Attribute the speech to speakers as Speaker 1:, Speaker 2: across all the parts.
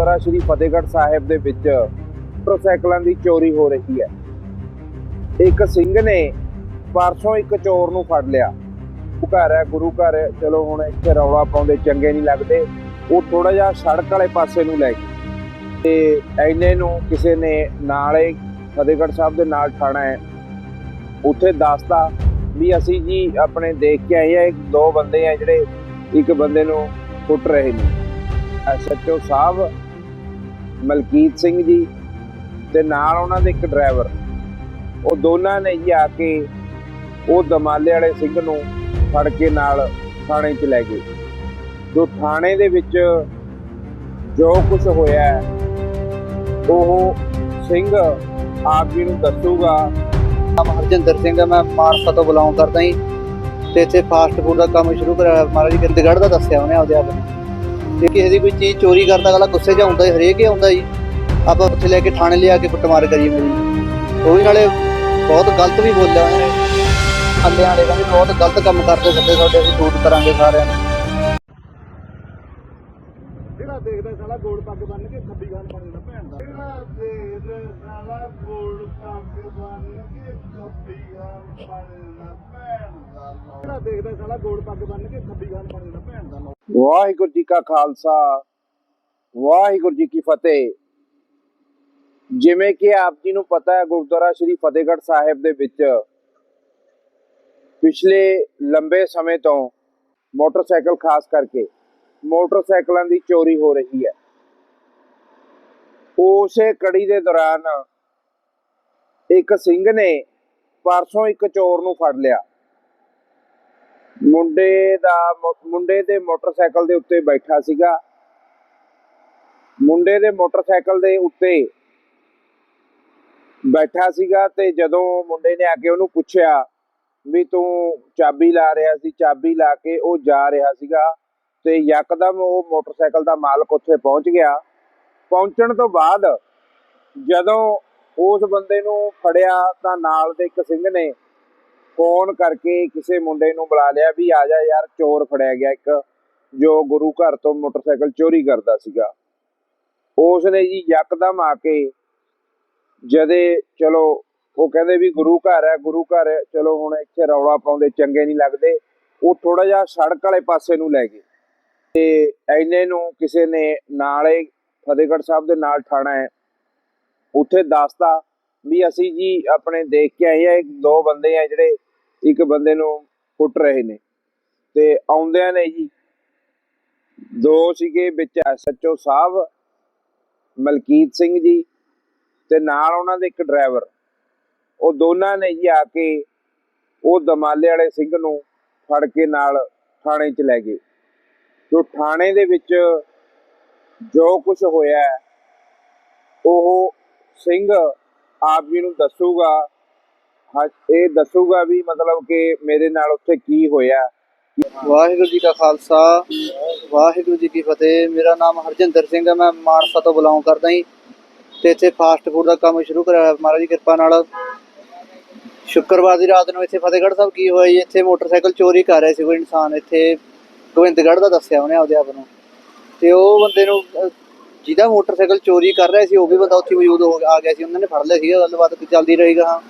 Speaker 1: ਗੁਰਦੁਆਰਾ ਸ੍ਰੀ ਫਤਿਹਗੜ੍ਹ ਸਾਹਿਬ ਦੇ ਵਿੱਚ ਮੋਟਰਸਾਈਕਲਾਂ ਦੀ ਚੋਰੀ ਹੋ ਰਹੀ ਹੈ। ਇੱਕ ਸਿੰਘ ਨੇ ਪਰਸੋਂ ਇੱਕ ਚੋਰ ਨੂੰ ਫੜ ਲਿਆ। ਉਹ ਘਰ ਹੈ, ਗੁਰੂ ਘਰ ਹੈ। ਚਲੋ ਹੁਣ ਇੱਥੇ ਰੌਲਾ ਪਾਉਂਦੇ ਚੰਗੇ ਨਹੀਂ ਲੱਗਦੇ। ਉਹ ਥੋੜਾ ਜਿਹਾ ਸੜਕ ਵਾਲੇ ਪਾਸੇ ਨੂੰ ਲੈ ਗਏ। ਤੇ ਐਨੇ ਨੂੰ ਕਿਸੇ ਨੇ ਨਾਲੇ ਫਤਿਹਗੜ੍ਹ ਸਾਹਿਬ ਦੇ ਨਾਲ ਥਾਣਾ ਹੈ। ਉੱਥੇ ਦੱਸਤਾ ਵੀ ਅਸੀਂ ਜੀ ਆਪਣੇ ਦੇਖ ਕੇ ਆਏ ਆ, ਇੱਕ ਦੋ ਬੰਦੇ ਆ ਜਿਹੜੇ ਇੱਕ ਬੰਦੇ ਨੂੰ ਕੁੱਟ ਰਹੇ ਨੇ। ਐਸਐਚਓ ਸਾਹਿਬ ਮਲਕੀਤ ਸਿੰਘ ਜੀ ਤੇ ਨਾਲ ਉਹਨਾਂ ਦੇ ਇੱਕ ਡਰਾਈਵਰ। ਉਹ ਦੋਨਾਂ ਨੇ ਜੀ ਆ ਕੇ ਉਹ ਦਮਾਲੇ ਵਾਲੇ ਸਿੰਘ ਨੂੰ ਫੜ ਕੇ ਨਾਲ ਥਾਣੇ 'ਚ ਲੈ ਗਏ। ਜੋ ਥਾਣੇ ਦੇ ਵਿੱਚ ਜੋ ਕੁਝ ਹੋਇਆ ਉਹ ਸਿੰਘ ਆਪ ਜੀ ਨੂੰ ਦੱਸੂਗਾ।
Speaker 2: ਨਾਮ ਹਰਜਿੰਦਰ ਸਿੰਘ ਹੈ, ਮੈਂ ਮਾਨਸਾ ਤੋਂ ਬਿਲੋਂਗ ਕਰਦਾ ਜੀ। ਤੇ ਇੱਥੇ ਫਾਸਟ ਫੂਡ ਦਾ ਕੰਮ ਸ਼ੁਰੂ ਕਰਿਆ ਮਹਾਰਾਜ ਗਿੰਦਗੜ੍ਹ ਦਾ ਦੱਸਿਆ ਉਹਨੇ ਆਪਦੇ ਆਪ ਜੇ ਕਿਸੇ ਦੀ ਕੋਈ ਚੀਜ਼ ਚੋਰੀ ਕਰਦਾ ਅਗਲਾ ਗੁੱਸੇ 'ਚ ਆਉਂਦਾ ਜੀ, ਹਰੇਕ ਹੀ ਆਉਂਦਾ ਜੀ ਆਪਾਂ ਉੱਥੇ ਲੈ ਕੇ ਥਾਣੇ ਲਿਆ ਕੇ ਕੁੱਟਮਾਰ ਕਰੀ ਮੇਰੀ ਉਹ ਵੀ ਨਾਲੇ ਬਹੁਤ ਗਲਤ ਵੀ ਬੋਲਿਆ। ਉਹਨੇ ਅੱਲੇ ਵਾਲੇ ਕਹਿੰਦੇ ਬਹੁਤ ਗਲਤ ਕੰਮ ਕਰਦੇ ਸੱਦੇ ਤੁਹਾਡੇ ਅਸੀਂ ਸ਼ੂਟ ਕਰਾਂਗੇ ਸਾਰਿਆਂ ਨੂੰ
Speaker 3: ਜਿਹੜਾ ਦੇਖਦਾ ਸਾਲਾ ਗੋਲ ਪੱਗ ਬੰਨ ਕੇ ਖੱਬੀ ਖਾਨ ਬਣ ਜਾਂਦਾ ਭੈਣ ਦਾ ਜਿਹੜਾ ਦੇਖਦਾ ਸਾਲਾ ਗੋਲ ਪੱਗ ਬੰਨ ਕੇ ਖੱਬੀ ਖਾਨ ਬਣ ਜਾਂਦਾ ਭੈਣ ਦਾ ਜਿਹੜਾ ਦੇਖਦਾ ਸਾਲਾ ਗੋਲ ਪੱਗ ਬੰਨ ਕੇ ਖੱਬੀ ਖਾਨ ਬਣ ਜਾਂਦਾ, ਭੈਣ ਦਾ
Speaker 1: ਵਾਹਿਗੁਰੂ ਜੀ ਕਾ ਖਾਲਸਾ, ਵਾਹਿਗੁਰੂ ਜੀ ਕੀ ਫਤਿਹ। ਜਿਵੇਂ ਕਿ ਆਪ ਜੀ ਨੂੰ ਪਤਾ ਹੈ ਗੁਰਦੁਆਰਾ ਸ੍ਰੀ ਫਤਿਹਗੜ੍ਹ ਸਾਹਿਬ ਦੇ ਵਿੱਚ, ਪਿਛਲੇ ਲੰਬੇ ਸਮੇਂ ਤੋਂ ਮੋਟਰਸਾਈਕਲ ਖਾਸ ਕਰਕੇ ਮੋਟਰਸਾਈਕਲਾਂ ਦੀ ਚੋਰੀ ਹੋ ਰਹੀ ਹੈ। ਉਸੇ ਕੜੀ ਦੇ ਦੌਰਾਨ ਇੱਕ ਸਿੰਘ ਨੇ ਪਰਸੋਂ ਇੱਕ ਚੋਰ ਨੂੰ ਫੜ ਲਿਆ। ਮੁੰਡੇ ਦਾ ਮੁੰਡੇ ਦੇ ਮੋਟਰਸਾਈਕਲ ਦੇ ਉੱਤੇ ਬੈਠਾ ਸੀਗਾ। ਮੁੰਡੇ ਦੇ ਮੋਟਰਸਾਈਕਲ ਦੇ ਉੱਤੇ ਬੈਠਾ ਸੀਗਾ ਤੇ ਜਦੋਂ ਮੁੰਡੇ ਨੇ ਆ ਕੇ ਉਹਨੂੰ ਪੁੱਛਿਆ ਵੀ ਤੂੰ ਚਾਬੀ ਲਾ ਰਿਹਾ ਸੀ, ਚਾਬੀ ਲਾ ਕੇ ਉਹ ਜਾ ਰਿਹਾ ਸੀਗਾ ਤੇ ਯਕਦਮ ਉਹ ਮੋਟਰਸਾਈਕਲ ਦਾ ਮਾਲਕ ਉੱਥੇ ਪਹੁੰਚ ਗਿਆ। ਪਹੁੰਚਣ ਤੋਂ ਬਾਅਦ ਜਦੋਂ ਉਸ ਬੰਦੇ ਨੂੰ ਫੜਿਆ ਤਾਂ ਨਾਲ ਦੇ ਇੱਕ ਸਿੰਘ ਨੇ ਫੋਨ ਕਰਕੇ ਕਿਸੇ ਮੁੰਡੇ ਨੂੰ ਬੁਲਾ ਲਿਆ ਵੀ ਆ ਜਾ ਯਾਰ ਚੋਰ ਫੜਿਆ ਗਿਆ ਇੱਕ ਜੋ ਗੁਰੂ ਘਰ ਤੋਂ ਮੋਟਰਸਾਈਕਲ ਚੋਰੀ ਕਰਦਾ ਸੀਗਾ। ਉਸ ਨੇ ਜੀ ਯਕਦਮ ਆ ਕੇ ਜਦੇ ਚਲੋ ਉਹ ਕਹਿੰਦੇ ਵੀ ਗੁਰੂ ਘਰ ਹੈ ਗੁਰੂ ਘਰ ਹੈ, ਚਲੋ ਹੁਣ ਇੱਥੇ ਰੌਲਾ ਪਾਉਂਦੇ ਚੰਗੇ ਨਹੀਂ ਲੱਗਦੇ ਉਹ ਥੋੜਾ ਜਿਹਾ ਸੜਕ ਵਾਲੇ ਪਾਸੇ ਨੂੰ ਲੈ ਗਏ। ਤੇ ਐਨੇ ਨੂੰ ਕਿਸੇ ਨੇ ਨਾਲੇ ਫਤਿਹਗੜ੍ਹ ਸਾਹਿਬ ਦੇ ਨਾਲ ਥਾਣਾ ਹੈ। ਉੱਥੇ ਦੱਸਦਾ ਵੀ ਅਸੀਂ ਜੀ ਆਪਣੇ ਦੇਖ ਕੇ ਆਏ ਆ, ਇੱਕ ਦੋ ਬੰਦੇ ਆ ਜਿਹੜੇ ਇੱਕ ਬੰਦੇ ਨੂੰ ਕੁੱਟ ਰਹੇ ਨੇ ਤੇ ਆਉਂਦਿਆਂ ਨੇ ਜੀ ਦੋ ਸੀਗੇ ਵਿੱਚ ਐਸਐਚਓ ਸਾਹਿਬ, ਮਲਕੀਤ ਸਿੰਘ ਜੀ ਤੇ ਨਾਲ ਉਹਨਾਂ ਦੇ ਇੱਕ ਡਰਾਈਵਰ। ਉਹ ਦੋਨਾਂ ਨੇ ਜੀ ਆ ਕੇ ਉਹ ਦਮਾਲੇ ਵਾਲੇ ਸਿੰਘ ਨੂੰ ਫੜ ਕੇ ਨਾਲ ਥਾਣੇ 'ਚ ਲੈ ਗਏ। ਜੋ ਥਾਣੇ ਦੇ ਵਿੱਚ ਜੋ ਕੁਝ ਹੋਇਆ, ਉਹ ਸਿੰਘ ਆਪ ਜੀ ਨੂੰ ਦੱਸੂਗਾ। ਇਹ ਦੱਸੂਗਾ ਵੀ ਮਤਲਬ ਕਿ ਮੇਰੇ ਨਾਲ ਉੱਥੇ ਕੀ ਹੋਇਆ।
Speaker 2: ਵਾਹਿਗੁਰੂ ਜੀ ਕਾ ਖਾਲਸਾ, ਵਾਹਿਗੁਰੂ ਜੀ ਕੀ ਫਤਿਹ। ਮੇਰਾ ਨਾਮ ਹਰਜਿੰਦਰ ਸਿੰਘ ਹੈ, ਮੈਂ ਮਾਨਸਾ ਤੋਂ ਬਿਲੋਂਗ ਕਰਦਾ ਜੀ। ਤੇ ਇੱਥੇ ਫਾਸਟ ਫੂਡ ਦਾ ਕੰਮ ਸ਼ੁਰੂ ਕਰਿਆ ਮਹਾਰਾਜ ਦੀ ਕਿਰਪਾ ਨਾਲ। ਸ਼ੁੱਕਰਵਾਰ ਦੀ ਰਾਤ ਨੂੰ ਇੱਥੇ ਫਤਿਹਗੜ੍ਹ ਸਾਹਿਬ ਕੀ ਹੋਇਆ ਇੱਥੇ ਮੋਟਰਸਾਈਕਲ ਚੋਰੀ ਕਰ ਰਿਹਾ ਸੀ ਕੋਈ ਇਨਸਾਨ। ਇੱਥੇ ਗੋਬਿੰਦਗੜ੍ਹ ਦਾ ਦੱਸਿਆ ਉਹਨੇ ਆਪਦੇ ਆਪ ਨੂੰ। ਤੇ ਉਹ ਬੰਦੇ ਨੂੰ ਜਿਹਦਾ ਮੋਟਰਸਾਈਕਲ ਚੋਰੀ ਕਰ ਰਿਹਾ ਸੀ, ਉਹ ਵੀ ਬੰਦਾ ਉੱਥੇ ਮੌਜੂਦ ਹੋ ਆ ਗਿਆ ਸੀ, ਉਹਨਾਂ ਨੇ ਫੜ ਲਿਆ ਸੀਗਾ, ਗੱਲਬਾਤ ਚੱਲਦੀ ਰਹੇਗਾ ਹਾਂ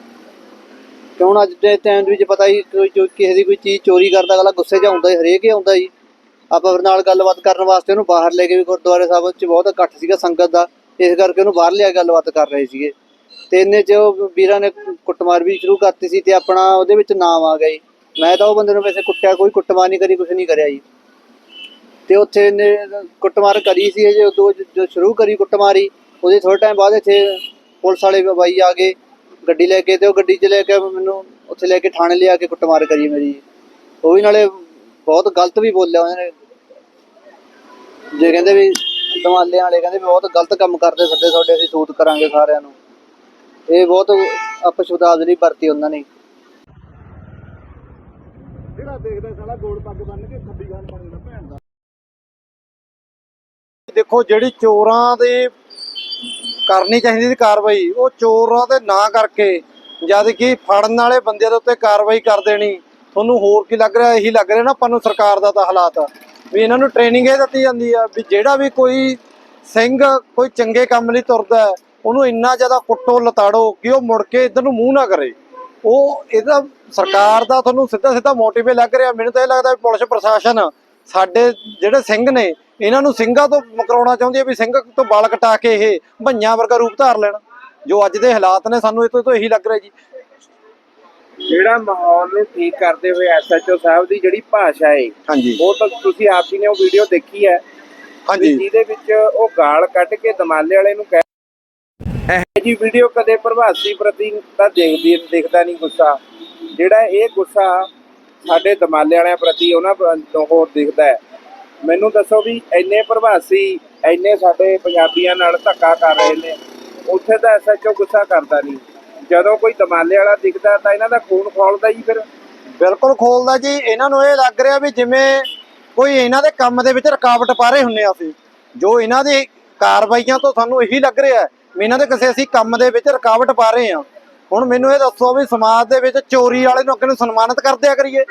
Speaker 2: ਤੇ ਹੁਣ ਅੱਜ ਦੇ ਟਾਈਮ ਵਿੱਚ ਪਤਾ ਹੀ ਕੋਈ ਕਿਸੇ ਦੀ ਕੋਈ ਚੀਜ਼ ਚੋਰੀ ਕਰਦਾ ਅਗਲਾ ਗੁੱਸੇ 'ਚ ਆਉਂਦਾ ਹੀ ਹਰੇਕ ਹੀ ਆਉਂਦਾ ਜੀ ਆਪਾਂ ਫਿਰ ਨਾਲ ਗੱਲਬਾਤ ਕਰਨ ਵਾਸਤੇ ਉਹਨੂੰ ਬਾਹਰ ਲੈ ਕੇ ਵੀ ਗੁਰਦੁਆਰੇ ਸਾਹਿਬ 'ਚ ਬਹੁਤ ਇਕੱਠ ਸੀਗਾ ਸੰਗਤ ਦਾ, ਇਸ ਕਰਕੇ ਉਹਨੂੰ ਬਾਹਰ ਲਿਆ ਗੱਲਬਾਤ ਕਰ ਰਹੇ ਸੀਗੇ। ਤੇ ਇੰਨੇ 'ਚ ਵੀਰਾਂ ਨੇ ਕੁੱਟਮਾਰ ਵੀ ਸ਼ੁਰੂ ਕਰਤੀ ਸੀ ਤੇ ਆਪਣਾ ਉਹਦੇ ਵਿੱਚ ਨਾਮ ਆ ਗਿਆ ਜੀ। ਮੈਂ ਤਾਂ ਉਹ ਬੰਦੇ ਨੂੰ ਵੈਸੇ ਕੁੱਟਿਆ, ਕੋਈ ਕੁੱਟਮਾਰ ਨਹੀਂ ਕਰੀ ਕੁਝ ਨਹੀਂ ਕਰਿਆ ਜੀ। ਤੇ ਉੱਥੇ ਇਹਨੇ ਕੁੱਟਮਾਰ ਕਰੀ ਸੀ ਜੇ ਉਦੋਂ ਜੋ ਸ਼ੁਰੂ ਕਰੀ ਕੁੱਟਮਾਰੀ, ਉਹਦੇ ਥੋੜੇ ਟਾਈਮ ਬਾਅਦ ਇੱਥੇ ਪੁਲਿਸ ਵਾਲੇ ਬਾਈ ਆ ਗਏ, ਗੱਡੀ ਲੈ ਕੇ ਤੇ ਉਹ ਗੱਡੀ 'ਚ ਲੈ ਕੇ ਮੈਨੂੰ ਉੱਥੇ ਲੈ ਕੇ ਥਾਣੇ ਲਿਆ ਕੇ ਕੁੱਟਮਾਰ ਕਰੀ ਮੇਰੀ। ਉਹ ਵੀ ਨਾਲੇ ਬਹੁਤ ਗਲਤ ਵੀ ਬੋਲਿਆ ਉਹਨਾਂ। ਨੇ ਜੇ ਕਹਿੰਦੇ ਵੀ ਦਮਾਲੇ ਵਾਲੇ ਕਹਿੰਦੇ ਵੀ ਬਹੁਤ ਗਲਤ ਕੰਮ ਕਰਦੇ ਸੱਦੇ ਤੁਹਾਡੇ, ਅਸੀਂ ਸੂਤ ਕਰਾਂਗੇ ਸਾਰਿਆਂ ਨੂੰ। ਇਹ ਬਹੁਤ ਅਪਸ਼ਬਦਾਵਲੀ ਵਰਤੀ ਉਹਨਾਂ ਨੇ।
Speaker 3: ਜਿਹੜਾ ਦੇਖਦਾ ਸਾਲਾ ਗੋਲ ਪੱਗ ਬੰਨ ਕੇ ਖੱਬੀ ਖਾਨ
Speaker 4: ਦੇਖੋ, ਜਿਹੜੀ ਚੋਰਾਂ ਦੇ ਕਰਨੀ ਚਾਹੀਦੀ ਸੀ ਕਾਰਵਾਈ, ਉਹ ਚੋਰਾਂ ਦੇ ਨਾ ਕਰਕੇ, ਜਦ ਕਿ ਫੜਨ ਵਾਲੇ ਬੰਦਿਆਂ ਦੇ ਉੱਤੇ ਕਾਰਵਾਈ ਕਰ ਦੇਣੀ। ਤੁਹਾਨੂੰ ਹੋਰ ਕੀ ਲੱਗ ਰਿਹਾ? ਇਹੀ ਲੱਗ ਰਿਹਾ ਨਾ ਆਪਾਂ ਨੂੰ ਸਰਕਾਰ ਦਾ ਤਾਂ ਹਾਲਾਤ। ਵੀ ਇਹਨਾਂ ਨੂੰ ਟ੍ਰੇਨਿੰਗ ਇਹ ਦਿੱਤੀ ਜਾਂਦੀ ਆ ਵੀ ਜਿਹੜਾ ਵੀ ਕੋਈ ਸਿੰਘ ਕੋਈ ਚੰਗੇ ਕੰਮ ਲਈ ਤੁਰਦਾ ਉਹਨੂੰ ਇੰਨਾ ਜ਼ਿਆਦਾ ਕੁੱਟੋ, ਲਤਾੜੋ ਕਿ ਉਹ ਮੁੜ ਕੇ ਇਧਰ ਨੂੰ ਮੂੰਹ ਨਾ ਕਰੇ। ਉਹ ਇਹਦਾ ਸਰਕਾਰ ਦਾ ਤੁਹਾਨੂੰ ਸਿੱਧਾ ਸਿੱਧਾ ਮੋਟਿਵੇ ਲੱਗ ਰਿਹਾ। ਮੈਨੂੰ ਤਾਂ ਇਹ ਲੱਗਦਾ ਵੀ ਪੁਲਿਸ ਪ੍ਰਸ਼ਾਸਨ ਸਾਡੇ ਜਿਹੜੇ ਸਿੰਘ ਨੇ ਇਹਨਾਂ ਨੂੰ ਸਿੰਘਾਂ ਤੋਂ ਮੁਕਰਾਉਣਾ ਚਾਹੁੰਦੀ ਹੈ ਵੀ ਸਿੰਘ ਤੋਂ ਵਾਲ ਕਟਾ ਕੇ ਇਹ ਭਈਆਂ ਵਰਗਾ ਰੂਪ ਧਾਰ ਲੈਣ ਜੋ ਅੱਜ ਦੇ ਹਾਲਾਤ ਨੇ ਸਾਨੂੰ ਇਹ ਤੋਂ ਇਹੀ ਲੱਗ ਰਿਹਾ ਜੀ।
Speaker 1: ਜਿਹੜਾ ਮਾਹੌਲ ਨੂੰ ਠੀਕ ਕਰਦੇ ਹੋਏ ਐਸਐਚਓ ਸਾਹਿਬ ਦੀ ਜਿਹੜੀ ਭਾਸ਼ਾ ਹੈ
Speaker 4: ਹਾਂਜੀ।
Speaker 1: ਉਹ ਤਾਂ ਤੁਸੀਂ ਆਪ ਜੀ ਨੇ ਉਹ ਵੀਡੀਓ ਦੇਖੀ ਹੈ।
Speaker 4: ਹਾਂਜੀ।
Speaker 1: ਜਿਹਦੇ ਵਿੱਚ ਉਹ ਗਾਲ ਕੱਢ ਕੇ ਦਮਾਲੇ ਵਾਲੇ ਨੂੰ ਕਹਿ ਇਹ ਜੀ ਵੀਡੀਓ ਕਦੇ ਪ੍ਰਭਾਸੀ ਪ੍ਰਤੀ ਤਾਂ ਦੇਖਦੀ ਦਿਖਦਾ ਨਹੀਂ ਗੁੱਸਾ। ਜਿਹੜਾ ਇਹ ਗੁੱਸਾ ਸਾਡੇ ਦਮਾਲੇ ਵਾਲਿਆਂ ਪ੍ਰਤੀ ਉਹਨਾਂ ਤੋਂ ਹੋਰ ਦਿਖਦਾ ਹੈ। ਮੈਨੂੰ ਦੱਸੋ ਵੀ ਇੰਨੇ ਪ੍ਰਭਾਸੀ ਇੰਨੇ ਸਾਡੇ ਪੰਜਾਬੀਆਂ ਨਾਲ ਧੱਕਾ ਕਰ ਰਹੇ ਨੇ। ਉੱਥੇ ਤਾਂ ਐਸਐਚਓ ਗੁੱਸਾ ਕਰਦਾ ਨਹੀਂ। ਜਦੋਂ ਕੋਈ ਦਮਾਲੇ ਵਾਲਾ ਦਿਖਦਾ ਤਾਂ ਇਹਨਾਂ ਦਾ ਖੂਨ ਖੋਲਦਾ ਹੀ ਫਿਰ।
Speaker 4: ਬਿਲਕੁਲ ਖੋਲਦਾ ਜੀ। ਇਹਨਾਂ ਨੂੰ ਇਹ ਲੱਗ ਰਿਹਾ ਵੀ ਜਿਵੇਂ ਕੋਈ ਇਹਨਾਂ ਦੇ ਕੰਮ ਦੇ ਵਿੱਚ ਰੁਕਾਵਟ ਪਾ ਰਹੇ ਹੁੰਨੇ ਆ ਅਸੀਂ। ਜੋ ਇਹਨਾਂ ਦੀ ਕਾਰਵਾਈਆਂ ਤੋਂ ਸਾਨੂੰ ਇਹੀ ਲੱਗ ਰਿਹਾ ਵੀ ਇਹਨਾਂ ਦੇ ਕਿਸੇ ਅਸੀਂ ਕੰਮ ਦੇ ਵਿੱਚ ਰੁਕਾਵਟ ਪਾ ਰਹੇ ਹਾਂ। ਹੁਣ ਮੈਨੂੰ ਇਹ ਦੱਸੋ ਵੀ ਸਮਾਜ ਦੇ ਵਿੱਚ ਚੋਰੀ ਵਾਲੇ ਨੂੰ ਅੱਗੇ ਨੂੰ ਸਨਮਾਨਿਤ ਕਰ ਦਿਆ ਕਰੀਏ।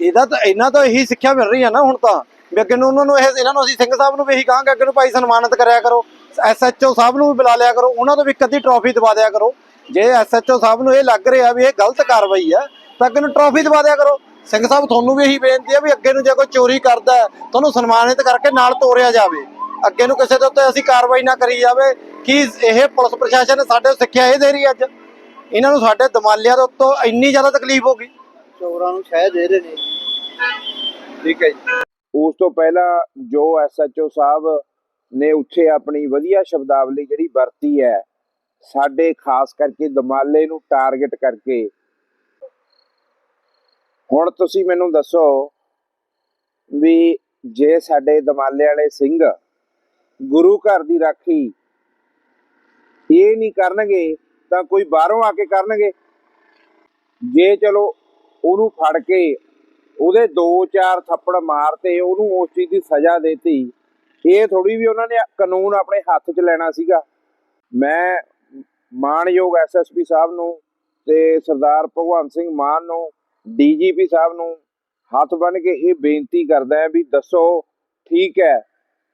Speaker 4: ਇਹਦਾ ਤਾਂ ਇਹਨਾਂ ਤੋਂ ਇਹੀ ਸਿੱਖਿਆ ਮਿਲ ਰਹੀ ਹੈ ਨਾ ਹੁਣ ਤਾਂ। ਵੀ ਅੱਗੇ ਨੂੰ ਉਹਨਾਂ ਨੂੰ ਇਹ ਇਹਨਾਂ ਨੂੰ ਅਸੀਂ ਸਿੰਘ ਸਾਹਿਬ ਨੂੰ ਵੀ ਇਹੀ ਕਹਾਂਗੇ ਅੱਗੇ ਨੂੰ ਭਾਈ ਸਨਮਾਨਿਤ ਕਰਿਆ ਕਰੋ। ਐਸਐਚਓ ਸਾਹਿਬ ਨੂੰ ਵੀ ਬੁਲਾ ਲਿਆ ਕਰੋ। ਉਹਨਾਂ ਤੋਂ ਵੀ ਕਦੀ ਟਰੋਫੀ ਦਵਾ ਦਿਆ ਕਰੋ। ਜੇ ਐਸਐਚਓ ਸਾਹਿਬ ਨੂੰ ਇਹ ਲੱਗ ਰਿਹਾ ਵੀ ਇਹ ਗਲਤ ਕਾਰਵਾਈ ਹੈ ਤਾਂ ਅੱਗੇ ਨੂੰ ਟਰੋਫੀ ਦਵਾ ਦਿਆ ਕਰੋ। ਸਿੰਘ ਸਾਹਿਬ ਤੁਹਾਨੂੰ ਵੀ ਇਹੀ ਬੇਨਤੀ ਹੈ ਵੀ ਅੱਗੇ ਨੂੰ ਜੇ ਕੋਈ ਚੋਰੀ ਕਰਦਾ ਤੁਹਾਨੂੰ ਸਨਮਾਨਿਤ ਕਰਕੇ ਨਾਲ ਤੋਰਿਆ ਜਾਵੇ। ਅੱਗੇ ਨੂੰ ਕਿਸੇ ਦੇ ਉੱਤੇ ਅਸੀਂ ਕਾਰਵਾਈ ਨਾ ਕਰੀ ਜਾਵੇ। ਕਿ ਇਹ ਪੁਲਿਸ ਪ੍ਰਸ਼ਾਸਨ ਨੇ ਸਾਡੇ ਸਿੱਖਿਆ ਇਹ ਦੇ ਰਹੀ ਅੱਜ? ਇਹਨਾਂ ਨੂੰ ਸਾਡੇ ਦਮਾਲਿਆਂ ਦੇ ਉੱਤੋਂ ਇੰਨੀ ਜ਼ਿਆਦਾ ਤਕਲੀਫ ਹੋ ਗਈ।
Speaker 2: ਚੋਰਾਂ ਨੂੰ ਸ਼ਹਿ ਦੇ ਰਹੇ ਨੇ।
Speaker 1: ਠੀਕ ਹੈ ਜੀ। ਉਸ ਤੋਂ ਪਹਿਲਾਂ ਜੋ ਐਸਐਚਓ ਸਾਹਿਬ ਨੇ ਉੱਥੇ ਆਪਣੀ ਵਧੀਆ ਸ਼ਬਦਾਵਲੀ ਜਿਹੜੀ ਵਰਤੀ ਹੈ, ਸਾਡੇ ਖਾਸ ਕਰਕੇ ਦਮਾਲੇ ਨੂੰ ਟਾਰਗੇਟ ਕਰਕੇ। ਹੁਣ ਤੁਸੀਂ ਮੈਨੂੰ ਦੱਸੋ ਵੀ ਜੇ ਸਾਡੇ ਦਮਾਲੇ ਵਾਲੇ ਸਿੰਘ ਗੁਰੂ ਘਰ ਦੀ ਰਾਖੀ ਇਹ ਨਹੀਂ ਕਰਨਗੇ, ਤਾਂ ਕੋਈ ਬਾਹਰੋਂ ਆ ਕੇ ਕਰਨਗੇ? ਜੇ ਚਲੋ ਉਹਨੂੰ ਫੜ ਕੇ ਉਹਦੇ ਦੋ ਚਾਰ ਥੱਪੜ ਮਾਰਤੇ, ਉਹਨੂੰ ਉਸ ਚੀਜ਼ ਦੀ ਸਜ਼ਾ ਦੇਤੀ। ਇਹ ਥੋੜੀ ਵੀ ਉਹਨਾਂ ਨੇ ਕਾਨੂੰਨ ਆਪਣੇ ਹੱਥ 'ਚ ਲੈਣਾ ਸੀਗਾ। ਮੈਂ ਮਾਣਯੋਗ ਐਸਐਸਪੀ ਸਾਹਿਬ ਨੂੰ ਤੇ ਸਰਦਾਰ ਭਗਵੰਤ ਸਿੰਘ ਮਾਨ ਨੂੰ ਡੀਜੀਪੀ ਸਾਹਿਬ ਨੂੰ ਹੱਥ ਬੰਨ ਕੇ ਇਹ ਬੇਨਤੀ ਕਰਦਾ ਹੈ ਵੀ ਦੱਸੋ, ਠੀਕ ਹੈ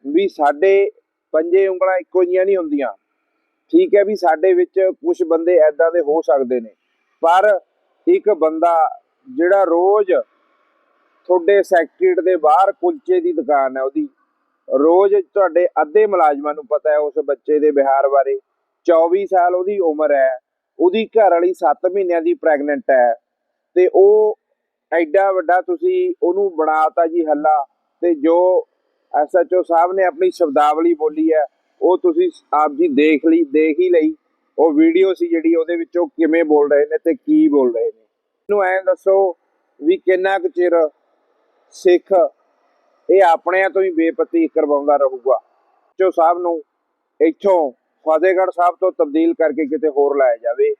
Speaker 1: ਵੀ ਸਾਡੇ ਪੰਜੇ ਉਂਗਲਾਂ ਇੱਕੋ ਜੀਆਂ ਨਹੀਂ ਹੁੰਦੀਆਂ। ਠੀਕ ਹੈ ਵੀ ਸਾਡੇ ਵਿੱਚ ਕੁਝ ਬੰਦੇ ਐਦਾਂ ਦੇ ਹੋ ਸਕਦੇ ਨੇ। ਪਰ ਇੱਕ ਬੰਦਾ ਜਿਹੜਾ ਰੋਜ਼ ਤੁਹਾਡੇ ਸੈਕਟਰੀਟ ਦੇ ਬਾਹਰ ਕੁਲਚੇ ਦੀ ਦੁਕਾਨ ਹੈ ਉਹਦੀ। ਰੋਜ਼ ਤੁਹਾਡੇ ਅੱਧੇ ਮੁਲਾਜ਼ਮਾਂ ਨੂੰ ਪਤਾ ਹੈ ਉਸ ਬੱਚੇ ਦੇ ਵਿਹਾਰ ਬਾਰੇ। 24 ਸਾਲ ਉਹਦੀ ਉਮਰ ਹੈ। ਉਹਦੀ ਘਰ ਵਾਲੀ 7 ਮਹੀਨਿਆਂ ਦੀ ਪ੍ਰੈਗਨੈਂਟ ਹੈ। ਤੇ ਉਹ ਐਡਾ ਵੱਡਾ ਤੁਸੀਂ ਉਹਨੂੰ ਬਣਾਤਾ ਜੀ ਹੱਲਾ। ਤੇ ਜੋ ਐਸਐਚਓ ਸਾਹਿਬ ਨੇ ਆਪਣੀ ਸ਼ਬਦਾਵਲੀ ਬੋਲੀ ਹੈ, ਉਹ ਤੁਸੀਂ ਆਪ ਜੀ ਦੇਖ ਲਈ, ਦੇਖ ਹੀ ਲਈ। ਉਹ ਵੀਡੀਓ ਸੀ ਜਿਹੜੀ ਉਹਦੇ ਵਿੱਚ ਉਹ ਕਿਵੇਂ ਬੋਲ ਰਹੇ ਨੇ ਤੇ ਕੀ ਬੋਲ ਰਹੇ ਨੇ। ਮੈਨੂੰ ਐਂ ਦੱਸੋ ਵੀ ਕਿੰਨਾ ਕੁ ਚਿਰ ਸਿੱਖ, ਇਹ ਆਪਣਿਆਂ ਤੋਂ ਹੀ ਬੇਪਤੀ ਕਰਵਾਉਂਦਾ ਰਹੂਗਾ। ਚੋ ਸਾਹਿਬ ਨੂੰ ਇੱਥੋਂ ਫਤਿਹਗੜ੍ਹ ਸਾਹਿਬ ਤੋਂ ਤਬਦੀਲ ਕਰਕੇ ਕਿਤੇ ਹੋਰ ਲਾਇਆ ਜਾਵੇ।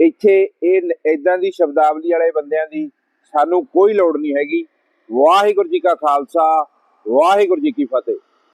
Speaker 1: ਇੱਥੇ ਇਹ ਇਦਾਂ ਦੀ ਸ਼ਬਦਾਵਲੀ ਵਾਲੇ ਬੰਦਿਆਂ ਦੀ ਸਾਨੂੰ ਕੋਈ ਲੋੜ ਨਹੀਂ ਹੈਗੀ। ਵਾਹਿਗੁਰੂ ਜੀ ਕਾ ਖਾਲਸਾ, ਵਾਹਿਗੁਰੂ ਜੀ ਕੀ ਫਤਿਹ।